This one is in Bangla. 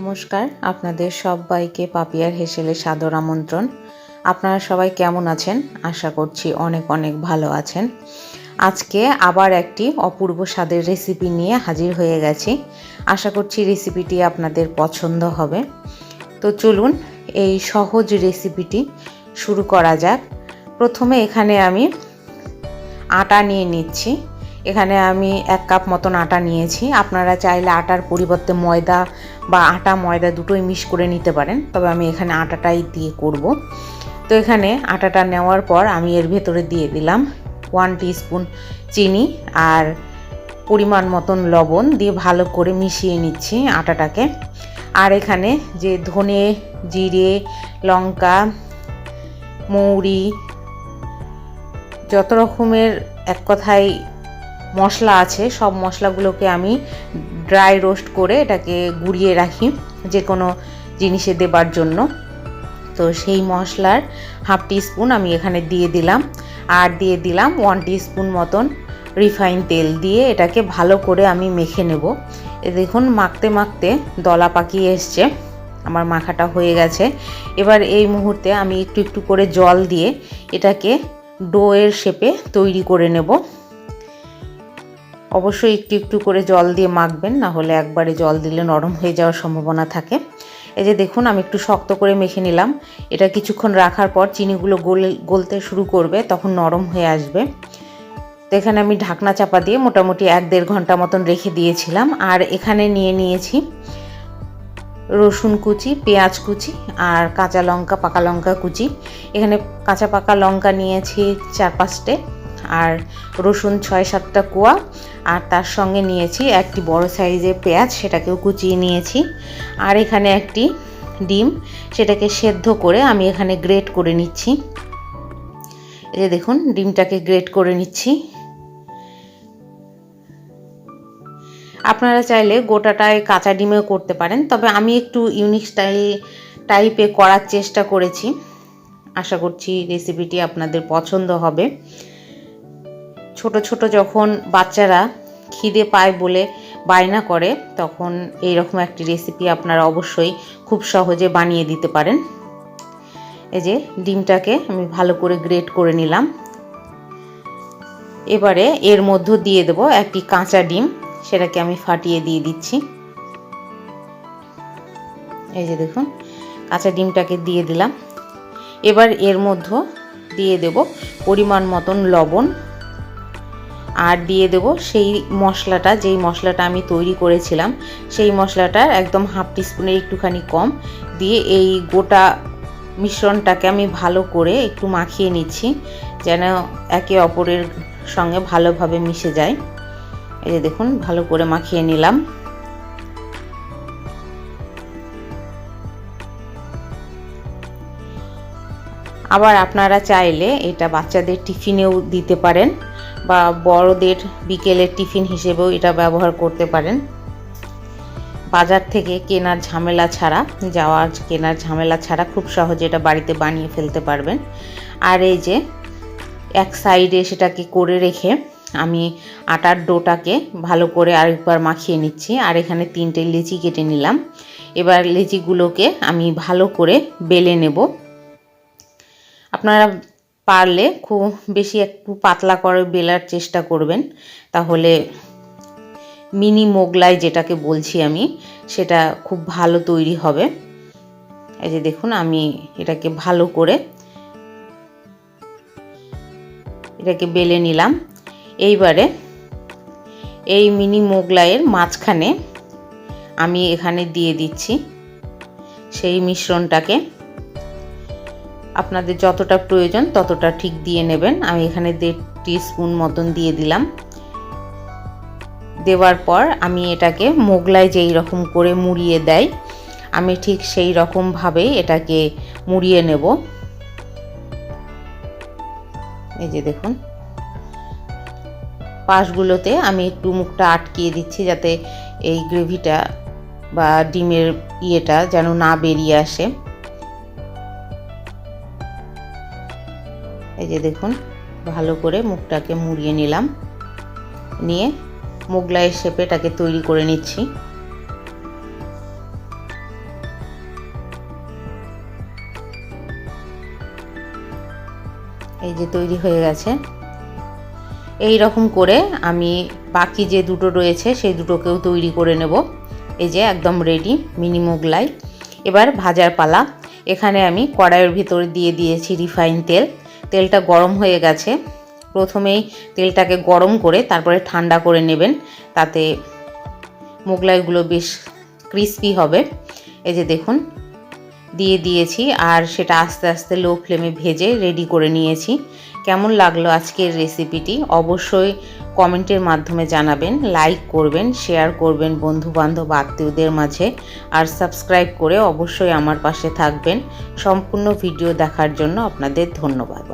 নমস্কার, আপনাদের সবাইকে পাপিয়ার হেসেলে সাদর আমন্ত্রণ। আপনারা সবাই কেমন আছেন? আশা করছি অনেক অনেক ভালো আছেন। আজকে আবার একটি অপূর্ব স্বাদের রেসিপি নিয়ে হাজির হয়ে গেছি। আশা করছি রেসিপিটি আপনাদের পছন্দ হবে। তো চলুন এই সহজ রেসিপিটি শুরু করা যাক। প্রথমে এখানে আমি আটা নিয়ে নিচ্ছি। এখানে আমি এক কাপ মতন আটা নিয়েছি। আপনারা চাইলে আটার পরিবর্তে ময়দা বা আটা, ময়দা দুটোই মিশ করে নিতে পারেন। তবে আমি এখানে আটাটাই দিয়ে করব। তো এখানে আটাটা নেওয়ার পর আমি এর ভেতরে দিয়ে দিলাম ওয়ান স্পুন চিনি আর পরিমাণ মতন লবণ দিয়ে ভালো করে মিশিয়ে নিচ্ছি আটাটাকে। আর এখানে যে ধনে, জিরে, লঙ্কা, মৌরি, যত রকমের এক কথায় মশলা আছে, সব মশলাগুলোকে আমি ড্রাই রোস্ট করে এটাকে গুড়িয়ে রাখি যে কোনো জিনিসে দেবার জন্য। তো সেই মশলার হাফ স্পুন আমি এখানে দিয়ে দিলাম। আর দিয়ে দিলাম ওয়ান স্পুন মতন রিফাইন তেল দিয়ে এটাকে ভালো করে আমি মেখে নেব। এ দেখুন মাখতে মাখতে দলা পাকিয়ে এসছে, আমার মাখাটা হয়ে গেছে। এবার এই মুহূর্তে আমি একটু একটু করে জল দিয়ে এটাকে ডোয়ের শেপে তৈরি করে নেব। অবশ্যই একটু একটু করে জল দিয়ে মাখবেন, না হলে একবারে জল দিলে নরম হয়ে যাওয়ার সম্ভাবনা থাকে। এই যে দেখুন, আমি একটু শক্ত করে মেখে নিলাম। এটা কিছুক্ষণ রাখার পর চিনিগুলো গলে, গলতে শুরু করবে, তখন নরম হয়ে আসবে। তো এখানে আমি ঢাকনা চাপা দিয়ে মোটামুটি এক দেড় ঘণ্টা মতন রেখে দিয়েছিলাম। আর এখানে নিয়ে নিয়েছি রসুন কুচি, পেঁয়াজ কুচি আর কাঁচা লঙ্কা, পাকা লঙ্কা কুচি। এখানে কাঁচা পাকা লঙ্কা নিয়েছি চার পাঁচটে। আর রসুন ছয় সাতটা কোয়া, আর তার সঙ্গে নিয়েছি একটি বড় সাইজের পেঁয়াজ, সেটাকেও কুচিয়ে নিয়েছি। আর এখানে একটি ডিম, সেটাকে সেদ্ধ করে আমি এখানে গ্রেট করে নিচ্ছি। এই দেখুন, ডিমটাকে গ্রেট করে নিচ্ছি। আপনারা চাইলে গোটাটায় কাঁচা ডিমেও করতে পারেন, তবে আমি একটু ইউনিক স্টাইল টাইপে করার চেষ্টা করেছি। আশা করছি রেসিপিটি আপনাদের পছন্দ হবে। ছোট ছোট যখন বাচ্চারা খিদে পায় বলে বায়না করে, তখন এই রকম একটি রেসিপি আপনারা অবশ্যই খুব সহজে বানিয়ে দিতে পারেন। এই যে ডিমটাকে আমি ভালো করে গ্রেট করে নিলাম। এবারে এর মধ্য দিয়ে দেব একটি কাঁচা ডিম, সেটাকে আমি ফাটিয়ে দিয়ে দিচ্ছি। এই যে দেখুন, কাঁচা ডিমটাকে দিয়ে দিলাম। এবার এর মধ্য দিয়ে দেব পরিমাণ মতন লবণ। আর দিয়ে দেব সেই মশলাটা, যেই মশলাটা আমি তৈরি করেছিলাম, সেই মশলাটার একদম হাফ টিস্পুনের একটুখানি কম দিয়ে এই গোটা মিশ্রণটাকে আমি ভালো করে একটু মাখিয়ে নিচ্ছি যেন একে অপরের সঙ্গে ভালোভাবে মিশে যায়। এই যে দেখুন, ভালো করে মাখিয়ে নিলাম। আবার আপনারা চাইলে এটা বাচ্চাদের টিফিনেও দিতে পারেন বা বড়দের বিকেলের টিফিন হিসেবেও এটা ব্যবহার করতে পারেন। বাজার থেকে কেনার ঝামেলা ছাড়া, যাওয়ার কেনার ঝামেলা ছাড়া খুব সহজে এটা বাড়িতে বানিয়ে ফেলতে পারবেন। আর এই যে, এক সাইডে সেটাকে করে রেখে আমি আটার ডোটাকে ভালো করে আরেকবার মাখিয়ে নিচ্ছি। আর এখানে তিনটে লিচি কেটে নিলাম। এবার লিচিগুলোকে আমি ভালো করে বেলে নেব। আপনারা পারলে খুব বেশি একটু পাতলা করে বেলার চেষ্টা করবেন। তাহলে মিনি মোগলাই যেটাকে বলছি আমি, সেটা খুব ভালো তৈরি হবে। এই যে দেখুন, আমি এটাকে ভালো করে এটাকে বেলে নিলাম। এইবারে এই মিনি মোগলাইয়ের মাঝখানে আমি এখানে দিয়ে দিচ্ছি সেই মিশ্রণটাকে। আপনাদের যতটা প্রয়োজন ততটা ঠিক দিয়ে নেবেন। আমি এখানে দেড় স্পুন মতন দিয়ে দিলাম। দেওয়ার পর আমি এটাকে মোগলাই যেই রকম করে মুড়িয়ে দেয় আমি ঠিক সেই রকমভাবে এটাকে মুড়িয়ে নেব। এই যে দেখুন। পাশগুলোতে আমি একটু মুখটা আটকিয়ে দিচ্ছি যাতে এই গ্রেভিটা বা ডিমের ইয়েটা যেন না বেরিয়ে আসে। এই যে দেখুন, ভালো করে মুখটাকে মুড়িয়ে নিলাম। নিয়ে মোগলাইয়ের শেপেটাকে তৈরি করে নিচ্ছি। এই যে তৈরি হয়ে গেছে। এই রকম করে আমি বাকি যে দুটো রয়েছে, সেই দুটোকেও তৈরি করে নেব। এই যে একদম রেডি মিনি মোগলাই। এবার ভাজার পালা। এখানে আমি কড়াইয়ের ভিতরে দিয়ে দিয়েছি রিফাইন তেল। তেলটা গরম হয়ে গেছে। প্রথমেই তেলটাকে গরম করে তারপরে ঠান্ডা করে নেবেন। তাতে মোগলাইগুলো বেশ ক্রিস্পি হবে। এই যে দেখুন, দিয়ে দিয়েছি আর সেটা আস্তে আস্তে লো ফ্লেমে ভেজে রেডি করে নিয়েছি। কেমন লাগল আজকের রেসিপিটি অবশ্যই কমেন্টের মাধ্যমে জানাবেন লাইক করবেন শেয়ার করবেন বন্ধুবান্ধব আত্মীয়দের মাঝে, আর সাবস্ক্রাইব করে অবশ্যই আমার পাশে থাকবেন। সম্পূর্ণ ভিডিও দেখার জন্য আপনাদের ধন্যবাদ।